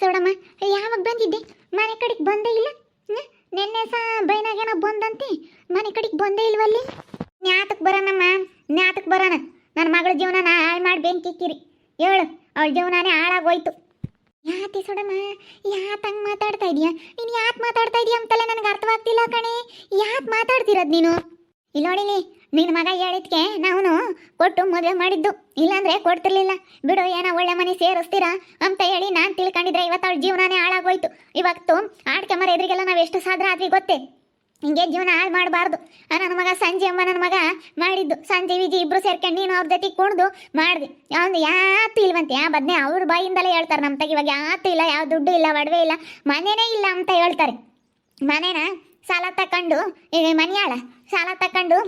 ಸೋಡಮ್ಮ, ಯಾವಾಗ ಬಂದಿದ್ದೆ? ಮನೆ ಕಡೆಗೆ ಬಂದೇ ಇಲ್ಲ? ನಿನ್ನೆ ಸಹ ಬೈನಾಗೇನೋ ಬಂದಂತೆ? ಮನೆ ಕಡೆಗೆ ಬಂದೇ ಇಲ್ವಲ್ಲಿ? ನ್ಯಾತಕ್ಕೆ ಬರೋಣಮ್ಮ ನ್ಯಾತಕ್ಕೆ ಬರೋಣ ನನ್ನ ಮಗಳ ಜೀವನನ ಹಾಳು ಮಾಡಿ ಬೆಂಕಿ ಇಕ್ಕಿರಿ. ಹೇಳು, ಅವಳ ಜೀವನನೇ ಹಾಳಾಗೋಯ್ತು. ಯಾತಿ ಸೋಡಮ್ಮ ಯಾತಂಗೆ ಮಾತಾಡ್ತಾ ಇದೀಯಾ? ನೀನು ಯಾಕೆ ಮಾತಾಡ್ತಾ ಇದೀಯ ಅಂತಲೇ ನನಗೆ ಅರ್ಥವಾಗ್ತಿಲ್ಲ ಕಣೆ. ಯಾಕೆ ಮಾತಾಡ್ತಿರೋದು ನೀನು? ಇಲ್ಲ ನೋಡಿಲಿ ನಿನ್ನ ಮಗ ಹೇಳಿದ್ಕೆ ನಾವು ಕೊಟ್ಟು ಮದುವೆ ಮಾಡಿದ್ದು. ಇಲ್ಲಾಂದ್ರೆ ಕೊಡ್ತಿರ್ಲಿಲ್ಲ. ಬಿಡು, ಏನೋ ಒಳ್ಳೆ ಮನೆ ಸೇರಿಸ್ತೀರಾ ಅಂತ ಹೇಳಿ ನಾನು ತಿಳ್ಕೊಂಡಿದ್ರೆ ಇವತ್ತು ಅವಳ ಜೀವನನೇ ಹಾಳಾಗೋಯ್ತು. ಇವತ್ತು ಆಡ್ಕೆ ಮರ ಎದುರಿಗೆಲ್ಲ ನಾವು ಎಷ್ಟು ಸಾಧ್ರ ಆದ್ವಿ ಗೊತ್ತೇ? ಹಿಂಗೆ ಜೀವನ ಹಾಳು ಮಾಡಬಾರ್ದು. ನನ್ನ ಮಗ ಸಂಜೆ ಅಮ್ಮ ನನ್ನ ಮಗ ಮಾಡಿದ್ದು. ಸಂಜೆ ವಿಜಿ ಇಬ್ರು ಸೇರ್ಕೊಂಡು ನೀನು ಅವ್ರ ಜೊತೆ ಕುಣಿದು, ಮಾಡಿದೆ. ಯಾವ್ದು ಯಾತು ಇಲ್ವಂತೆ? ಯಾ ಬದ್ನೆ ಅವ್ರ ಬಾಯಿಂದಲೇ ಹೇಳ್ತಾರೆ ನಮ್ಮ ತಗ ಇವಾಗ ಯಾತು ಇಲ್ಲ, ಯಾವ ದುಡ್ಡು ಇಲ್ಲ, ಒಡವೆ ಇಲ್ಲ, ಮನೆನೇ ಇಲ್ಲ ಅಂತ ಹೇಳ್ತಾರೆ. ಮನೇನ ಸಾಲ ತಕೊಂಡು, ಈಗ ಮನೆಯಾಳ ಸಾಲ ತಕೊಂಡು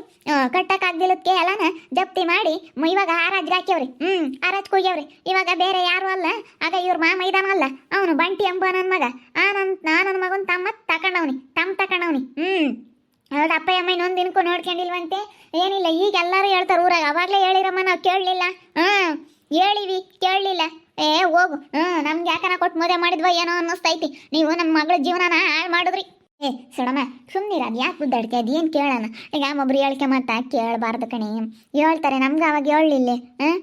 ಕಟ್ಟಕ್ಕಾಗ್ದಿಲ್ಲದಕ್ಕೆ ಎಲ್ಲನ ಜಪ್ತಿ ಮಾಡಿ ಮ- ಇವಾಗ ಆರಾಜ್ಗೆ ಹಾಕ್ಯವ್ರಿ. ಹ್ಞೂ ಆರಾಜ್ ಕೂಗ್ಯವ್ರಿ ಇವಾಗ ಬೇರೆ ಯಾರು ಅಲ್ಲ. ಆಗ ಇವ್ರ ಮೈದಾನ ಇದಾನಲ್ಲ ಅವನು ಬಂಟಿ ಎಂಬ ನನ್ನ ಮಗ. ಆ ನನ್ನ ನಾ ನನ್ನ ಮಗನ ತಮ್ಮ ತಕೊಂಡವ್ನಿ. ತಮ್ಮ ತಕೊಂಡವ್ನಿ. ಹ್ಞೂ ಹೌದು ಅಪ್ಪ ಅಮ್ಮ ಇನ್ನೊಂದು ದಿನಕ್ಕೂ ನೋಡ್ಕೊಂಡಿಲ್ವಂತೆ. ಏನಿಲ್ಲ, ಈಗ ಎಲ್ಲರೂ ಹೇಳ್ತಾರೆ ಊರಾಗ. ಅವಾಗಲೇ ಹೇಳಿರಮ್ಮ, ನಾವು ಕೇಳಲಿಲ್ಲ. ಹಾಂ, ಹೇಳಿವಿ, ಕೇಳಲಿಲ್ಲ. ಏ, ಹೋಗು. ಹ್ಞೂ ನಮ್ಗೆ ಯಾಕನ ಕೊಟ್ಟು ಮದುವೆ ಮಾಡಿದ್ವ ಏನೋ ಅನ್ನಿಸ್ತೈತಿ. ನೀವು ನಮ್ಮ ಮಗಳ ಜೀವನನ ಹಾಳು ಮಾಡಿದ್ರಿ. ಏ, ಸಡಮ್ಮ ಸುಮ್ಮನಿರ ಅದು ಯಾಕೆ ಗುದ್ದಾಡ್ತಿ ಅದು ಏನು ಕೇಳೋಣ? ಈಗ ಒಬ್ರು ಹೇಳಿಕೆ ಮಾತಾ ಕೇಳಬಾರ್ದು ಕಣೆ. ಹೇಳ್ತಾರೆ, ನಮ್ಗೆ ಅವಾಗ ಹೇಳಲಿಲ್ಲ ಹಾಂ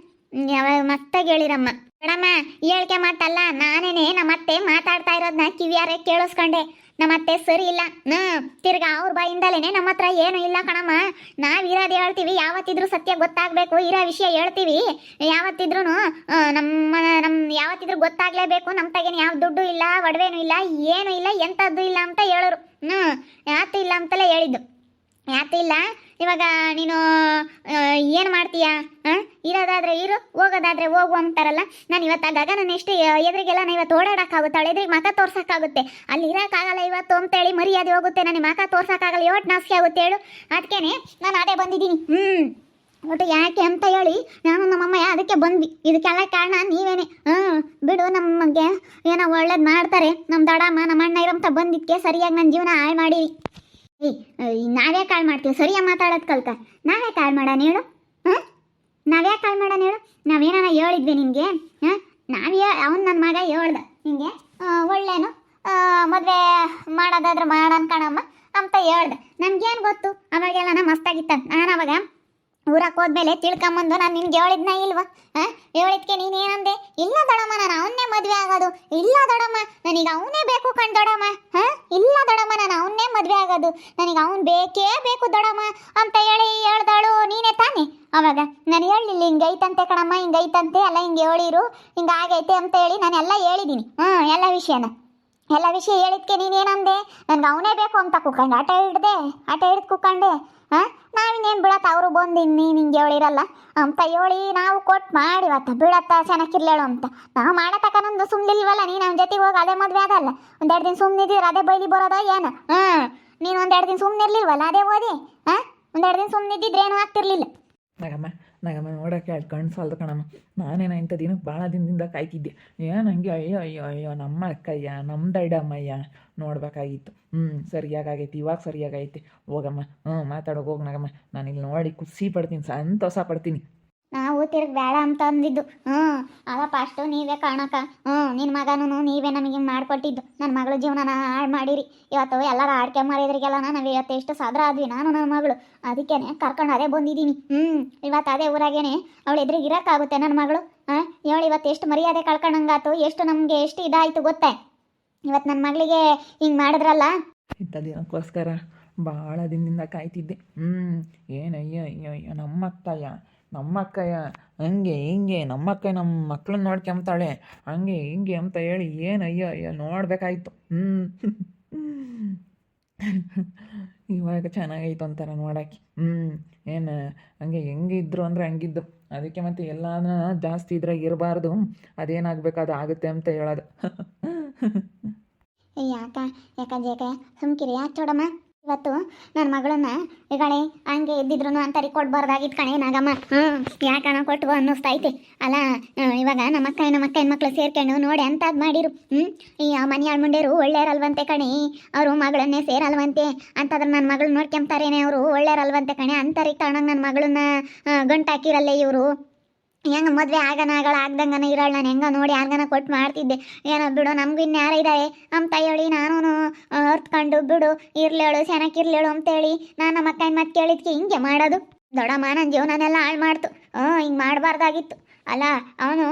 ಯಾವಾಗ ಮತ್ತೆ ಹೇಳಿರಮ್ಮ. ಸುಡಮ್ಮ, ಹೇಳಿಕೆ ಮಾತಲ್ಲ, ನಾನೇನೆ ನಮ್ಮ ಅತ್ತೆ ಮಾತಾಡ್ತಾ ಇರೋದನ್ನ ಕಿವಿಯಾರೆ ಕೇಳಿಸ್ಕೊಂಡೆ. ನಮ್ಮ ಅತ್ತೆ ಸರಿ ಇಲ್ಲ. ಹ್ಞೂ ತಿರ್ಗಾ ಅವ್ರ ಬಾಯಿಂದಲೇನೆ ನಮ್ಮ ಹತ್ರ ಏನು ಇಲ್ಲ ಕಣಮ್ಮ. ನಾವು ಇರೋದು ಹೇಳ್ತೀವಿ, ಯಾವತ್ತಿದ್ರೂ ಸತ್ಯ ಗೊತ್ತಾಗಬೇಕು, ಇರೋ ವಿಷಯ ಹೇಳ್ತೀವಿ. ಯಾವತ್ತಿದ್ರೂ ನಮ್ಮ ನಮ್ಮ ಯಾವತ್ತಿದ್ರೂ ಗೊತ್ತಾಗ್ಲೇಬೇಕು ನಮ್ಮ ತಗೇನು ಯಾವ ದುಡ್ಡು ಇಲ್ಲ, ಒಡವೆನೂ ಇಲ್ಲ, ಏನು ಇಲ್ಲ, ಎಂಥದ್ದು ಇಲ್ಲ ಅಂತ ಹೇಳೋರು. ಹ್ಞೂ ಯಾತು ಇಲ್ಲ ಅಂತಲೇ ಹೇಳಿದ್ದು. ಯಾತು ಇಲ್ಲ, ಇವಾಗ ನೀನು ಏನು ಮಾಡ್ತೀಯಾ? ಹಾಂ ಇರೋದಾದರೆ ಇರು, ಹೋಗೋದಾದ್ರೆ ಹೋಗು ಅಂತಾರಲ್ಲ. ನಾನು ಇವತ್ತು ಗಗನ ಎಷ್ಟು ಎದುರಿಗೆಲ್ಲ ನಾನು ಇವತ್ತು ಓಡಾಡೋಕ್ಕಾಗುತ್ತೆ? ಅವಳು ಎದುರಿಗೆ ಮಕ ತೋರ್ಸೋಕ್ಕಾಗುತ್ತೆ. ಅಲ್ಲಿ ಇರೋಕ್ಕಾಗಲ್ಲ ಇವತ್ತು ಅಂತೇಳಿ ಮರ್ಯಾದೆ ಹೋಗುತ್ತೆ. ನನಗೆ ಮಕ ತೋರ್ಸೋಕ್ಕಾಗಲ್ಲ ಯೋಟ್ ನಾಸಿಕೆ ಆಗುತ್ತೆ ಹೇಳು. ಅದಕ್ಕೇನೆ ನಾನು ಅದೇ ಬಂದಿದ್ದೀನಿ. ಹ್ಞೂ. ಒಟ್ಟು ಯಾಕೆ ಅಂತ ಹೇಳಿ ನಾನು ನಮ್ಮಮ್ಮ ಅದಕ್ಕೆ ಬಂದ್ವಿ. ಇದಕ್ಕೆಲ್ಲ ಕಾರಣ ನೀವೇನೆ. ಹ್ಞೂ ಬಿಡು ನಮಗೆ. ಏನೋ ಒಳ್ಳೇದು ಮಾಡ್ತಾರೆ. ನಮ್ಮ ದಡಮ್ಮ ನಮ್ಮ ಅಣ್ಣ ಇರೋಂತ ಬಂದಿದ್ದಕ್ಕೆ ಸರಿಯಾಗಿ ನನ್ನ ಜೀವನ ಹಾಳು ಮಾಡಿ. ಏಯ್ ನಾವೇ ಕಾಳು ಮಾಡ್ತೀವಿ? ಸರಿಯಾಗಿ ಮಾತಾಡೋದು ಕಲ್ತ ನಾವೇ ಕಾಳು ಮಾಡೋಣ ಹೇಳು? ಹಾಂ? ನಾವೇ ಕಾಳು ಮಾಡೋಣ ಹೇಳು? ನಾವೇನಾರ ಹೇಳಿದ್ವಿ ನಿನಗೆ? ಹಾಂ? ನಾವೇ ಅವ್ನು ನನ್ನ ಮಗ ಹೇಳ್ದ ನಿಂಗೆ ಒಳ್ಳೇನು? ಮದುವೆ ಮಾಡೋದಾದ್ರೆ ಮಾಡೋಣ ಕಣಮ್ಮ ಅಂತ ಹೇಳ್ದೆ. ನನ್ಗೇನು ಗೊತ್ತು? ಅವಾಗೆಲ್ಲ ಮಸ್ತಾಗಿತ್ತ ಊರಕ್ಕೆ ಹೋದ್ಮೇಲೆ ತಿಳ್ಕೊಂಬಂದು ನಾನು ನಿನ್ಗೆ ಹೇಳಿದ್ನ ಇಲ್ವಾ? ಹಾಂ ಹೇಳಿದ್ಕೆ ನೀನೇನಂದೆ ಇಲ್ಲ ದೊಡಮ್ಮ, ನಾನು ಅವನ್ನೇ ಮದುವೆ ಆಗೋದು. ಇಲ್ಲ ದೊಡಮ್ಮ, ನನಗೆ ಅವನೇ ಬೇಕು ಕಣ್ ದೊಡಮ್ಮ. ಹಾಂ ಇಲ್ಲ ದೊಡಮ್ಮ, ನಾನು ಅವನ್ನೇ ಮದುವೆ ಆಗೋದು. ನನಗೆ ಅವನು ಬೇಕೇ ಬೇಕು ದೊಡಮ್ಮ ಅಂತ ಹೇಳಿ ಹೇಳ್ದಾಳು ನೀನೇ ತಾನೇ? ಅವಾಗ ನಾನು ಹೇಳಲಿಲ್ಲ ಹಿಂಗೈತಂತೆ ಕಣಮ್ಮ ಹಿಂಗೈತಂತೆ ಎಲ್ಲ ಹಿಂಗೆ ಹೇಳಿರು ಹಿಂಗಾಗೈತೆ ಅಂತ ಹೇಳಿ ನಾನು ಎಲ್ಲ ಹೇಳಿದ್ದೀನಿ ಹ್ಞೂ ಎಲ್ಲ ವಿಷಯನ. ಎಲ್ಲ ವಿಷಯ ಹೇಳಿದ್ಕೆ ನೀನೇನಂದೆ ನನಗೆ ಅವನೇ ಬೇಕು ಅಂತ ಕುಕ್ಕಂಡು ಆಟ ಹಿಡ್ದೆ, ಆಟ ಹಿಡ್ದು ಕುಕ್ಕಂಡೆ ಹಾಂ? ನಾವಿನ್ನೇನು ಬಿಡತ್ತ? ಅವರು ಬಂದು ನೀನು ನಿಂಗೆ ಇರಲ್ಲ. ಅಂತ ಹೇಳಿ ನಾವು ಕೊಟ್ಟು ಮಾಡಿವತ್ತ ಬಿಡತ್ತ ಚೆನ್ನಾಗಿರ್ಲೇಳು ಅಂತ. ನಾವು ಮಾಡತಕ್ಕನೊಂದು ಸುಮ್ಮನಿಲ್ವಲ್ಲ ನೀನು ನಮ್ಮ ಜೊತೆಗೆ ಹೋಗಿ ಅದೇ ಮದುವೆ ಅದಲ್ಲ. ಒಂದೆರಡು ದಿನ ಸುಮ್ಮನಿದ್ದೀರ ಅದೇ ಬೈಲಿ ಬರೋದ ಏನು? ಹಾಂ? ನೀನು ಒಂದೆರಡು ದಿನ ಸುಮ್ಮನೆ ಇರ್ಲಿಲ್ವಲ್ಲ? ಅದೇ ಓದಿ, ಹಾಂ? ಒಂದೆರಡು ದಿನ ಸುಮ್ಮನಿದ್ದಿದ್ರೆ ಏನೂ ಆಗ್ತಿರ್ಲಿಲ್ಲ. ನಗಮ್ಮ ನೋಡೋಕೆ ನೋಡೋಕ್ಕೆ ಅಲ್ಲಿ ಕಣ್ಣು ಸಾಲದು ಕಣಮ್ಮ. ನಾನೇನ ಇಂಥ ದಿನಕ್ಕೆ ಭಾಳ ದಿನದಿಂದ ಕಾಯ್ತಿದ್ದೆ. ಏನು ಹಂಗೆ, ಅಯ್ಯೋ ಅಯ್ಯೋ ಅಯ್ಯೋ, ನಮ್ಮ ಅಕ್ಕಯ್ಯ, ನಮ್ಮ ದೈಡಮ್ಮಯ್ಯ ನೋಡ್ಬೇಕಾಗಿತ್ತು. ಹ್ಞೂ ಸರಿಯಾಗೈತಿ ಇವಾಗ ಸರಿಯಾಗೈತಿ. ಹೋಗಮ್ಮ ಹ್ಞೂ ಮಾತಾಡೋಕೆ ಹೋಗಿ ನಗಮ್ಮ. ನಾನು ಇಲ್ಲಿ ನೋಡಿ ಖುಷಿ ಪಡ್ತೀನಿ, ಸಂತೋಷ ಪಡ್ತೀನಿ. ನಾವು ತಿರ್ಗ ಬೇಡ ಅಂತ ಅಂದಿದ್ದು. ಹ್ಞೂ ಅವಪ್ಪ ಅಷ್ಟು ನೀವೇ ಕಾಣಕ. ಹ್ಞೂ ನಿನ್ನ ಮಗನೂ ನೀವೇ ನಮಗೆ ಮಾಡಿಕೊಟ್ಟಿದ್ದು. ನನ್ನ ಮಗಳ ಜೀವನನ ಹಾಳು ಮಾಡಿರಿ. ಇವತ್ತು ಎಲ್ಲರ ಆಡ್ಕೆ ಮಾರಿದ್ರಿಗೆಲ್ಲ ನಾವು ಇವತ್ತು ಎಷ್ಟು ಸಾದ್ರ ಆದ್ವಿ, ನಾನು ನನ್ನ ಮಗಳು. ಅದಕ್ಕೇನೆ ಕರ್ಕೊಂಡು ಅದೇ ಬಂದಿದ್ದೀನಿ. ಹ್ಞೂ ಇವತ್ತು ಅದೇ ಊರಾಗೇನೆ ಅವಳು ಎದುರಿಗೆ ಇರೋಕ್ಕಾಗುತ್ತೆ ನನ್ನ ಮಗಳು. ಹಾಂ ಹೇಳಿ ಇವತ್ತು ಎಷ್ಟು ಮರ್ಯಾದೆ ಕಳ್ಕೊಂಡಂಗಾತು, ಎಷ್ಟು ನಮಗೆ ಎಷ್ಟು ಇದಾಯಿತು ಗೊತ್ತೆ? ಇವತ್ತು ನನ್ನ ಮಗಳಿಗೆ ಹಿಂಗೆ ಮಾಡಿದ್ರಲ್ಲ? ಇಂಥ ದಿನಕ್ಕೋಸ್ಕರ ಭಾಳ ದಿನದಿಂದ ಕಾಯ್ತಿದ್ದೆ. ಹ್ಞೂ ಏನು ಅಯ್ಯೋ ನಮ್ಮ ಅಕ್ಕಯ್ಯ ನಮ್ಮ ಅಕ್ಕಯ್ಯ ಹಂಗೆ ಹಿಂಗೆ ನಮ್ಮಕ್ಕ ನಮ್ಮ ಮಕ್ಳನ್ನ ನೋಡ್ಕೊಂಬ್ತಾಳೆ ಹಂಗೆ ಹಿಂಗೆ ಅಂತ ಹೇಳಿ ಏನು ಅಯ್ಯೋ ಅಯ್ಯೋ, ನೋಡಬೇಕಾಯ್ತು. ಹ್ಞೂ ಇವಾಗ ಚೆನ್ನಾಗೈತು ಅಂತಾರೆ ನೋಡೋಕ್ಕೆ. ಹ್ಞೂ ಏನು, ಹಂಗೆ ಹೆಂಗಿದ್ರು ಅಂದರೆ ಹಂಗಿದ್ದು. ಅದಕ್ಕೆ ಮತ್ತೆ ಎಲ್ಲಾನ ಜಾಸ್ತಿ ಇದ್ರೆ ಇರಬಾರ್ದು. ಅದೇನಾಗ್ಬೇಕು ಅದು ಆಗುತ್ತೆ ಅಂತ ಹೇಳೋದು. ಯಾಕ ಯಾಕ ಜೇಕ ಸುಮ್ಕಿರಿ. ಯಾಕೆ ಚೋಡಮ್ಮ ಇವತ್ತು ನನ್ನ ಮಗಳನ್ನ ಈಗಳೆ ಹಂಗೆ ಇದ್ದಿದ್ರು ಅಂತರಿ ಕೊಡ್ಬಾರ್ದಾಗಿತ್ತು ಕಣೆ ನಾಗಮ್ಮ. ಹ್ಞೂ ಯಾಕಣ ಕೊಟ್ಟು ಅನ್ನಿಸ್ತೈತೆ ಅಲ್ಲ ಆ, ಇವಾಗ ನಮ್ಮ ಅಕ್ಕ ನಮ್ಮ ಅಕ್ಕ ಮಕ್ಳು ಸೇರ್ಕೊಂಡು ನೋಡಿ ಅಂತಾದ್ ಮಾಡಿರು. ಹ್ಞೂ ಈ ಮನೆಯಾಳ ಮುಂಡೇರು ಒಳ್ಳೆಯರಲ್ವಂತೆ ಕಣೆ ಅವರು ಮಗಳನ್ನೇ ಸೇರಲ್ವಂತೆ ಅಂತಂದ್ರೆ ನನ್ನ ಮಗಳು ನೋಡ್ಕೊಂತಾರೇನೆ ಅವರು ಒಳ್ಳೆಯರಲ್ವಂತೆ ಕಣೆ ಅಂತರಿಗೆ ತಗೊಂಡಂಗೆ ನನ್ನ ಮಗಳನ್ನ ಗಂಟು ಹಾಕಿರಲ್ಲೇ ಇವರು. ಹೆಂಗ ಮದ್ವೆ ಆಗನ, ಆಗಳ ಆಗ್ದಂಗನ ಇರಲ್ಲ. ನಾನು ಹೆಂಗ ನೋಡಿ ಹಂಗನ ಕೊಟ್ಟು ಮಾಡ್ತಿದ್ದೆ. ಏನೋ ಬಿಡು, ನಮ್ಗೆ ಯಾರು ಇದಾವೆ ಅಂತ ಹೇಳಿ ನಾನು ಹೊರ್ತ್ಕೊಂಡು ಬಿಡು, ಇರ್ಲೇಳು ಅಂತ ಅಂತೇಳಿ ನಾನು ನಮ್ಮ ಅಕ್ಕನ ಮತ್ತೆ ಕೇಳಿದ್ಕೆ ಹಿಂಗೆ ಮಾಡೋದು. ದೊಡ್ಡಮ್ಮ ನನ್ನ ಜೀವನನೆಲ್ಲ ಹಾಳು ಮಾಡ್ತು. ಹ್ಞೂ ಹಿಂಗೆ ಮಾಡಬಾರ್ದಾಗಿತ್ತು. ಅಲ್ಲ, ಅವನು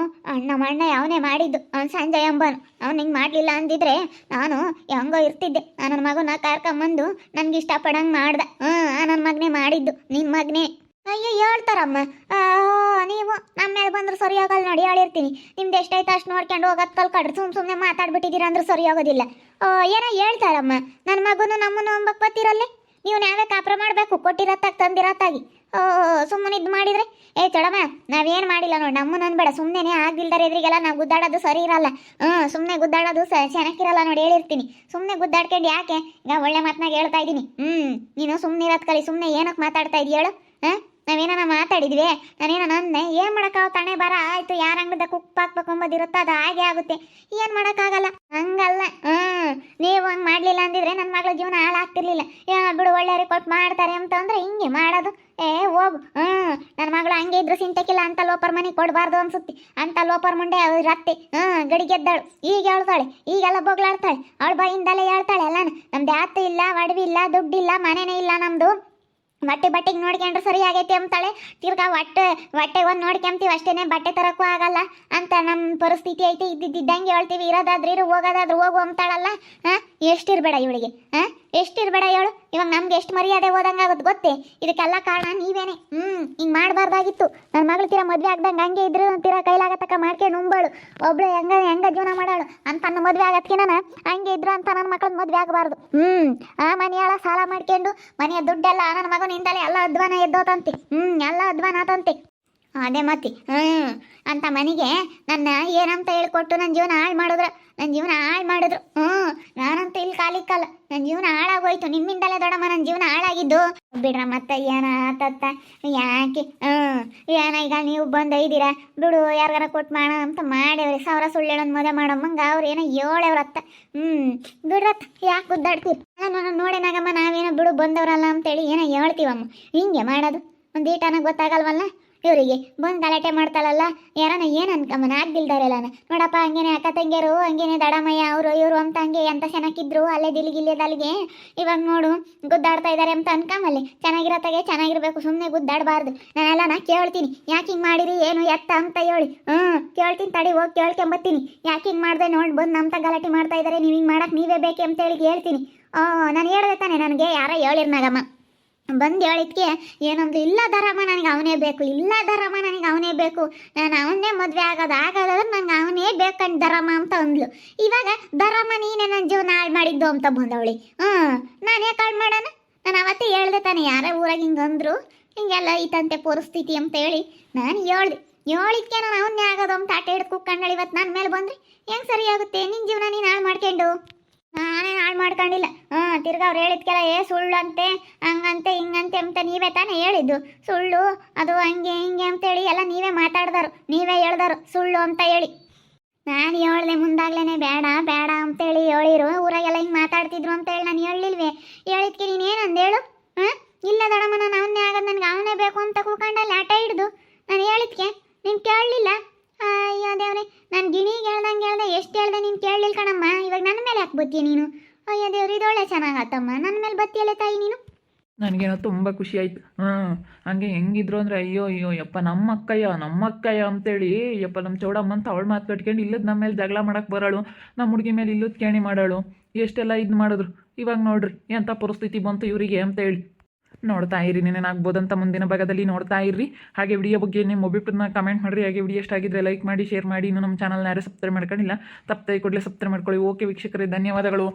ನಮ್ಮ ಅಣ್ಣ ಅವನೇ ಮಾಡಿದ್ದು, ಅವ್ನು ಸಂಜಯ್ ಅಂಬನು. ಅವ್ನು ಹಿಂಗೆ ಮಾಡಲಿಲ್ಲ ಅಂದಿದ್ರೆ ನಾನು ಹೆಂಗೋ ಇರ್ತಿದ್ದೆ. ನಾನು ನನ್ನ ಮಗನ ಕರ್ಕೊಂಬಂದು ನನಗೆ ಇಷ್ಟಪಡಂಗೆ ಮಾಡ್ದೆ ಹ್ಞೂ ನನ್ನ ಮಗನೇ ಮಾಡಿದ್ದು ನಿನ್ನ ಮಗನೇ. ಅಯ್ಯೋ, ಹೇಳ್ತಾರಮ್ಮ. ನೀವು ನಮ್ಮ ಮೇಲೆ ಬಂದ್ರೆ ಸರಿ ಆಗಲ್ಲ ನೋಡಿ, ಹೇಳಿರ್ತೀನಿ. ನಿಮ್ದು ಎಷ್ಟೈತೆ ಅಷ್ಟು ನೋಡ್ಕೊಂಡು ಹೋಗೋದು ಕಲ್ಕೊಡ್ರಿ ಸುಮ್ ಸುಮ್ಮನೆ ಮಾತಾಡ್ಬಿಟ್ಟಿದ್ದೀರಾ ಅಂದ್ರೆ ಸರಿ ಆಗೋದಿಲ್ಲ ಏನೋ ಹೇಳ್ತಾರಮ್ಮ. ನನ್ನ ಮಗನು ನಮ್ಮನ್ನು ಅಂಬಕ್ ಬತ್ತಿರಲ್ಲೇ ನೀವು ನಾವೇ ಕಾಪ್ರ ಮಾಡಬೇಕು, ಕೊಟ್ಟಿರತ್ತಾಗ, ತಂದಿರತ್ತಾಗಿ. ಸುಮ್ಮನೆ ಇದು ಮಾಡಿದ್ರೆ? ಏ ಚಡಮ್ಮ ನಾವೇನು ಮಾಡಿಲ್ಲ ನೋಡಿ, ನಮ್ಮನ್ನು ಅನ್ಬೇಡ. ಸುಮ್ಮನೆ ಆಗಿಲ್ದಾರೆ ಎದುರಿಗೆಲ್ಲ ನಾವು ಗುದ್ದಾಡೋದು ಸರಿ ಇರಲ್ಲ. ಹ್ಞೂ ಸುಮ್ಮನೆ ಗುದ್ದಾಡೋದು ಸ, ಚೆನ್ನಾಗಿರಲ್ಲ ನೋಡಿ, ಹೇಳಿರ್ತೀನಿ. ಸುಮ್ಮನೆ ಗುದ್ದಾಡ್ಕೊಂಡು ಯಾಕೆ? ಈಗ ಒಳ್ಳೆ ಮಾತನಾಗ ಹೇಳ್ತಾ ಇದ್ದೀನಿ. ಹ್ಞೂ ನೀನು ಸುಮ್ಮನೆ ಇರೋದು ಕಲಿ ಸುಮ್ಮನೆ ಏನಕ್ಕೆ ಮಾತಾಡ್ತಾ ಇದೀಯ ಹೇಳು ಹಾಂ? ನಾವೇನ ಮಾತಾಡಿದ್ವಿ? ನಾನೇನೋ ನಂದೆ ಏನು ಮಾಡಕ್ಕಾವ ತಾನೇ ಬರ, ಆಯ್ತು, ಯಾರ ಅಂಗಡಿದ ಕುಕ್ ಹಾಕ್ಬೇಕು ಅಂಬೋದಿರುತ್ತೋ ಅದು ಹಾಗೆ ಆಗುತ್ತೆ. ಏನು ಮಾಡೋಕ್ಕಾಗಲ್ಲ. ಹಂಗಲ್ಲ. ಹ್ಮ್. ನೀವು ಹಂಗೆ ಮಾಡಲಿಲ್ಲ ಅಂದಿದ್ರೆ ನನ್ನ ಮಗಳ ಜೀವನ ಹಾಳಾಗ್ತಿರ್ಲಿಲ್ಲ. ಏ ಬಿಡು, ಒಳ್ಳೆಯವ್ರಿಗೆ ಕೊಟ್ಟು ಮಾಡ್ತಾರೆ ಅಂತಂದ್ರೆ ಹಿಂಗೆ ಮಾಡೋದು. ಏ, ಹೋಗು. ಹ್ಮ್. ನನ್ನ ಮಗಳು ಹಂಗೆ ಇದ್ರು ಸಿಂಟಕ್ಕಿಲ್ಲ ಅಂತ ಲೋಪರ್ ಮನೆಗೆ ಕೊಡಬಾರ್ದು ಅನ್ಸುತ್ತೆ. ಅಂತ ಲೋಪರ್ ಮುಂಡೆ ಅವ್ರ ಅತ್ತೆ ಹ್ಞೂ ಗಡಿಗೆದ್ದಾಳು ಈಗ ಹೇಳ್ತಾಳೆ. ಈಗೆಲ್ಲ ಬೊಗ್ಲಾಡ್ತಾಳೆ. ಅವಳ ಬಾಯಿಂದಲೇ ಹೇಳ್ತಾಳೆ ಎಲ್ಲಾನು. ನಮ್ದು ಆತು ಇಲ್ಲ, ಒಡವಿ ಇಲ್ಲ, ದುಡ್ಡಿಲ್ಲ, ಮನೆನೇ ಇಲ್ಲ ನಮ್ಮದು ಬಟ್ಟೆ ಬಟ್ಟೆಗೆ ನೋಡ್ಕೊಂಡ್ರೆ ಸರಿ ಆಗೈತೆ ಅಂತಾಳೆ. ತಿರ್ಗಾ ಹೊಟ್ಟೆ ಬಟ್ಟೆ ಒಂದು ನೋಡ್ಕೊಂತೀವಿ ಅಷ್ಟೇನೆ ಬಟ್ಟೆ ತರಕ್ಕೂ ಆಗಲ್ಲ ಅಂತ ನಮ್ಮ ಪರಿಸ್ಥಿತಿ ಐತೆ. ಇದ್ದಿದ್ದಂಗೆ ಹೇಳ್ತೀವಿ, ಇರೋದಾದ್ರೂ ಇರು, ಹೋಗೋದಾದ್ರೆ ಹೋಗು ಅಂತಾಳಲ್ಲ. ಹಾಂ? ಎಷ್ಟಿರಬೇಡ ಇವಳಿಗೆ. ಹಾಂ? ಎಷ್ಟಿರ್ಬೇಡ ಹೇಳು. ಇವಾಗ ನಮ್ಗೆ ಎಷ್ಟು ಮರ್ಯಾದೆ ಹೋದಂಗಾಗುತ್ತೆ ಗೊತ್ತೇ? ಇದಕ್ಕೆಲ್ಲ ಕಾರಣ ನೀವೇನೆ. ಹ್ಮ್, ಹಿಂಗ್ ಮಾಡಬಾರ್ದಾಗಿತ್ತು. ನನ್ನ ಮಗಳು ತೀರಾ ಮದ್ವೆ ಆಗ್ದಂಗೆ ಹಂಗೆ ಇದ್ರು, ತೀರಾ ಕೈಲಾಗತ್ತಕ ಮಾಡ್ಕೊಂಡು ಉಂಬಾಳು ಒಬ್ಳು ಹೆಂಗ ಹೆಂಗ ಜೀವನ ಮಾಡಾಳು ಅಂತ ನನ್ನ ಮದುವೆ ಆಗತ್ತಿನ ನಾನು ಹಂಗೆ ಇದ್ರು ಅಂತ ನನ್ನ ಮಕ್ಕಳ ಮದ್ವೆ ಆಗಬಾರ್ದು. ಹ್ಮ್, ಆ ಮನೆಯಾಳ ಸಾಲ ಮಾಡ್ಕೊಂಡು ಮನೆಯ ದುಡ್ಡೆಲ್ಲ ನನ್ನ ಮಗನಿಂದಲೇ ಎಲ್ಲ ಅಧ್ವಾನ ಎದ್ದೋತಂತೆ. ಹ್ಮ್, ಎಲ್ಲ ಅಧ್ವಾನ ಆತಂತೆ. ಅದೇ ಮತ್ತೆ ಹ್ಞೂ ಅಂತ ಮನೆಗೆ ನನ್ನ ಏನಂತ ಹೇಳ್ಕೊಟ್ಟು ನನ್ನ ಜೀವನ ಹಾಳು ಮಾಡಿದ್ರು. ನನ್ನ ಜೀವನ ಹಾಳು ಮಾಡಿದ್ರು. ಹ್ಞೂ ನಾನಂತ ಇಲ್ಲಿ ಕಾಲಿಕ್ಕಲ್ಲ ನನ್ನ ಜೀವನ ಹಾಳಾಗೋಯ್ತು. ನಿಮ್ಮಿಂದಲೇ ದೊಡ್ಡಮ್ಮ, ನನ್ನ ಜೀವನ ಹಾಳಾಗಿದ್ದು. ಬಿಡ್ರ ಮತ್ತೆ ಏನ ಆತತ್ತ ಯಾಕೆ? ಹ್ಞೂ ಏನ ಈಗ ನೀವು ಬಂದು ಒಯ್ದಿರಾ ಬಿಡು, ಯಾರಿಗಾರ ಕೊಟ್ಟು ಮಾಡ ಅಂತ ಮಾಡ್ಯವ್ರಿ. ಸಾವಿರ ಸುಳ್ಳು ಹೇಳೋದು ಮದುವೆ ಮಾಡಮ್ಮಂಗ ಅವ್ರು ಏನೋ ಏಳವ್ರತ್ತ ಹ್ಞೂ ಬಿಡ್ರತ್ತ, ಯಾಕೆ ಗುದ್ದಾಡ್ತೀರಿ ನಾನು ನೋಡೇನಾಗಮ್ಮ ನಾವೇನೋ ಬಿಡು ಬಂದವರಲ್ಲ ಅಂತೇಳಿ ಏನೋ ಹೇಳ್ತೀವಮ್ಮ. ಹಿಂಗೆ ಮಾಡೋದು? ಒಂದು ಈಟನ ಗೊತ್ತಾಗಲ್ವಲ್ಲ? ಇವರಿಗೆ ಬಂದು ಗಲಾಟೆ ಮಾಡ್ತಾಳಲ್ಲ? ಯಾರನ ಏನು ಅನ್ಕಮ್ಮನ ಆಗ್ದಿಲ್ದಾರೆಲ್ಲನ ನೋಡಪ್ಪ, ಹಂಗೇನೆ ಅಕ್ಕ ತಂಗಿಯರು, ಹಂಗೇನೆ ದಡಮಯ್ಯ, ಅವರು, ಇವರು ಅಂತ ಹಂಗೆ ಎಂತ ಚೆನ್ನಾಗಿದ್ರು ಅಲ್ಲೇ ದಿಲಿಗಿಲ್ಲೇದಲ್ಲಿಗೆ ಇವಾಗ ನೋಡು, ಗುದ್ದಾಡ್ತಾ ಇದ್ದಾರೆ ಅಂತ ಅನ್ಕಮ್ಮಲ್ಲಿ. ಚೆನ್ನಾಗಿರತ್ತಾಗೆ, ಚೆನ್ನಾಗಿರ್ಬೇಕು ಸುಮ್ಮನೆ ಗುದ್ದಾಡಬಾರ್ದು. ನಾನೆಲ್ಲ ನಾ ಕೇಳ್ತೀನಿ. ಯಾಕೆ ಹಿಂಗೆ ಮಾಡಿರಿ, ಏನು ಎತ್ತ ಅಂತ ಹೇಳಿ. ಹ್ಞೂ ಕೇಳ್ತೀನಿ ತಡಿ, ಹೋಗಿ ಕೇಳ್ಕೊಂಬತ್ತೀನಿ. ಯಾಕೆ ಹಿಂಗೆ ಮಾಡಿದೆ ನೋಡಿ, ಬಂದು ನಮ್ಮ ಗಲಾಟೆ ಮಾಡ್ತಾ ಇದ್ದಾರೆ ನೀವು ಹಿಂಗೆ ಮಾಡಕ್ಕೆ ನೀವೇ ಬೇಕೆ ಅಂತೇಳಿ ಹೇಳ್ತೀನಿ ನಾನು ಹೇಳಿದೆ ತಾನೆ, ನನಗೆ ಯಾರೋ ಹೇಳಿರ್ನಾಗಮ್ಮ. ಬಂದು ಹೇಳಿದ್ಕೆ ಏನಂದ್ರು ಇಲ್ಲ ದರಮ್ಮ ನನಗೆ ಅವನೇ ಬೇಕು. ಇಲ್ಲ ದರಮ್ಮ ನನಗೆ ಅವನೇ ಬೇಕು. ನಾನು ಅವನೇ ಮದುವೆ ಆಗೋದು ಆಗೋದಾದ್ರೆ ನನಗೆ ಅವನೇ ಬೇಕಂಡು ದರಮ್ಮ ಅಂತ ಅಂದ್ಲು. ಇವಾಗ ದರಮ್ಮ ನೀನೇ ನನ್ನ ಜೀವನ ಹಾಳು ಮಾಡಿದ್ದು ಅಂತ ಬಂದವಳಿ. ಹ್ಞೂ, ನಾನು ಯಾಕೆ ಹಾಳು ಮಾಡೋಣ? ನಾನು ಅವತ್ತೇ ಹೇಳ್ದೆ ತಾನೆ, ಯಾರೇ ಊರಾಗ ಹಿಂಗೆ ಅಂದರು, ಹಿಂಗೆಲ್ಲ ಐತಂತೆ ಪರಿಸ್ಥಿತಿ ಅಂತ ಹೇಳಿ ನಾನು ಹೇಳ್ದೆ. ಹೇಳಿದ್ಕೆ ನಾನು ಅವನ್ನೇ ಆಗೋದು ಅಂತ ಆಟ ಹಿಡ್ದು ಇವತ್ತು ನನ್ನ ಮೇಲೆ ಬಂದ್ರಿ ಹೆಂಗೆ ಸರಿ ಆಗುತ್ತೆ? ನಿನ್ನ ಜೀವನ ನೀನು ಹಾಳು ಮಾಡ್ಕೊಂಡು. ನಾನೇ ಹಾಳು ಮಾಡ್ಕೊಂಡಿಲ್ಲ. ಹಾಂ ತಿರ್ಗಾ ಅವ್ರು ಹೇಳಿದ್ಕೆಲ್ಲ ಏ ಸುಳ್ಳು ಅಂತೆ ಹಂಗಂತೆ, ಹಿಂಗಂತೆ ಅಂತ ನೀವೇ ತಾನೇ ಹೇಳಿದ್ದು. ಸುಳ್ಳು, ಅದು ಹಂಗೆ, ಹಿಂಗೆ ಅಂತೇಳಿ ಎಲ್ಲ ನೀವೇ ಮಾತಾಡ್ದಾರು ನೀವೇ ಹೇಳ್ದಾರು ಸುಳ್ಳು ಅಂತ ಹೇಳಿ. ನಾನು ಹೇಳ್ದೆ ಮುಂದಾಗ್ಲೇ ಬೇಡ ಬೇಡ ಅಂತೇಳಿ ಹೇಳಿರು. ಊರಾಗೆಲ್ಲ ಹಿಂಗೆ ಮಾತಾಡ್ತಿದ್ರು ಅಂತೇಳಿ ನಾನು ಹೇಳಿಲ್ವೇ ಹೇಳಿದ್ಕೆ ನೀನು ಏನಂದು ಹೇಳು? ಹಾಂ ಇಲ್ಲ ದಡಮ್ಮ, ನಾನು ಅವನ್ನೇ ಆಗೋದು, ನನಗೆ ಅವನೇ ಬೇಕು ಅಂತ ಕೂಕೊಂಡಲ್ಲಿ ಆಟ ಹಿಡ್ದು. ನಾನು ಹೇಳಿದ್ಕೆ? ನೀನು ಕೇಳಲಿಲ್ಲ? ಅಯ್ಯೋ ದೇವ್ರೆ, ನಾನು ಗಿಣಿಗೆ ಹೇಳ್ದಂಗೆ ಹೇಳ್ದೆ, ಎಷ್ಟು ಹೇಳ್ದೆ ನೀನು ಕೇಳಲಿಲ್ಲ ಕಣಮ್ಮ? ಇವಾಗ ನನ್ನ ಮೇಲೆ ಯಾಕೆ ನೀನು? ಅಯ್ಯೋ ದೇವ್ರು, ಇದೊಳ್ಳೆ ಚೆನ್ನಾಗತ್ತಮ್ಮ ನನ್ನ ಮೇಲೆ ಬತ್ತಿಯಲ್ಲ ತಾಯಿ ನೀನು? ನನಗೇನೋ ತುಂಬ ಖುಷಿ ಆಯ್ತು. ಹಾಂ ಹಂಗೆ ಹೆಂಗಿದ್ರು ಅಂದರೆ, ಅಯ್ಯೋ ಅಯ್ಯೋ, ಯಪ್ಪ ನಮ್ಮ ಅಕ್ಕಯ್ಯ ನಮ್ಮ ಅಕ್ಕಯ್ಯ ಅಂತೇಳಿ, ಯಪ್ಪ ನಮ್ಮ ಚೌಡಮ್ಮ ಅಂತ ಅವಳು ಮಾತು ಕಟ್ಕೊಂಡು ಇಲ್ಲದ ನಮ್ಮ ಮೇಲೆ ಜಗಳ ಮಾಡಕ್ಕೆ ಬರೋಳು. ನಮ್ಮ ಹುಡುಗಿ ಮೇಲೆ ಇಲ್ಲದ ಕೇಣಿ ಮಾಡೋಳು. ಎಷ್ಟೆಲ್ಲ ಇದು ಮಾಡಿದ್ರು. ಇವಾಗ ನೋಡ್ರಿ ಎಂಥ ಪರಿಸ್ಥಿತಿ ಬಂತು ಇವರಿಗೆ ಅಂತೇಳಿ. ನೋಡ್ತಾ ಇರಿ ಅಂತ ಮುಂದಿನ ಭಾಗದಲ್ಲಿ ನೋಡ್ತಾ ಇರ್ರಿ. ಹಾಗೆ ವಿಡಿಯೋ ಬಗ್ಗೆ ನಿಮ್ಮ ಒಬ್ಬಿಬ್ಬರನ್ನ ಕಮೆಂಟ್ ಮಾಡಿರಿ. ಹಾಗೆ ವಿಡಿಯೋ ಆಗಿದ್ರೆ ಲೈಕ್ ಮಾಡಿ ಶೇರ್ ಮಾಡಿ. ಇನ್ನು ನಮ್ಮ ಚಾನಲ್ನ ಯಾರು ಸಬ್ಸ್ಕ್ರೈಬ್ ಮಾಡ್ಕೊಂಡಿಲ್ಲ, ತಪ್ಪದೆ ಕೂಡಲೇ ಸಬ್ಸ್ಕ್ರೈಬ್ ಮಾಡ್ಕೊಳ್ಳಿ. ಓಕೆ ವೀಕ್ಷಕರೇ, ಧನ್ಯವಾದಗಳು.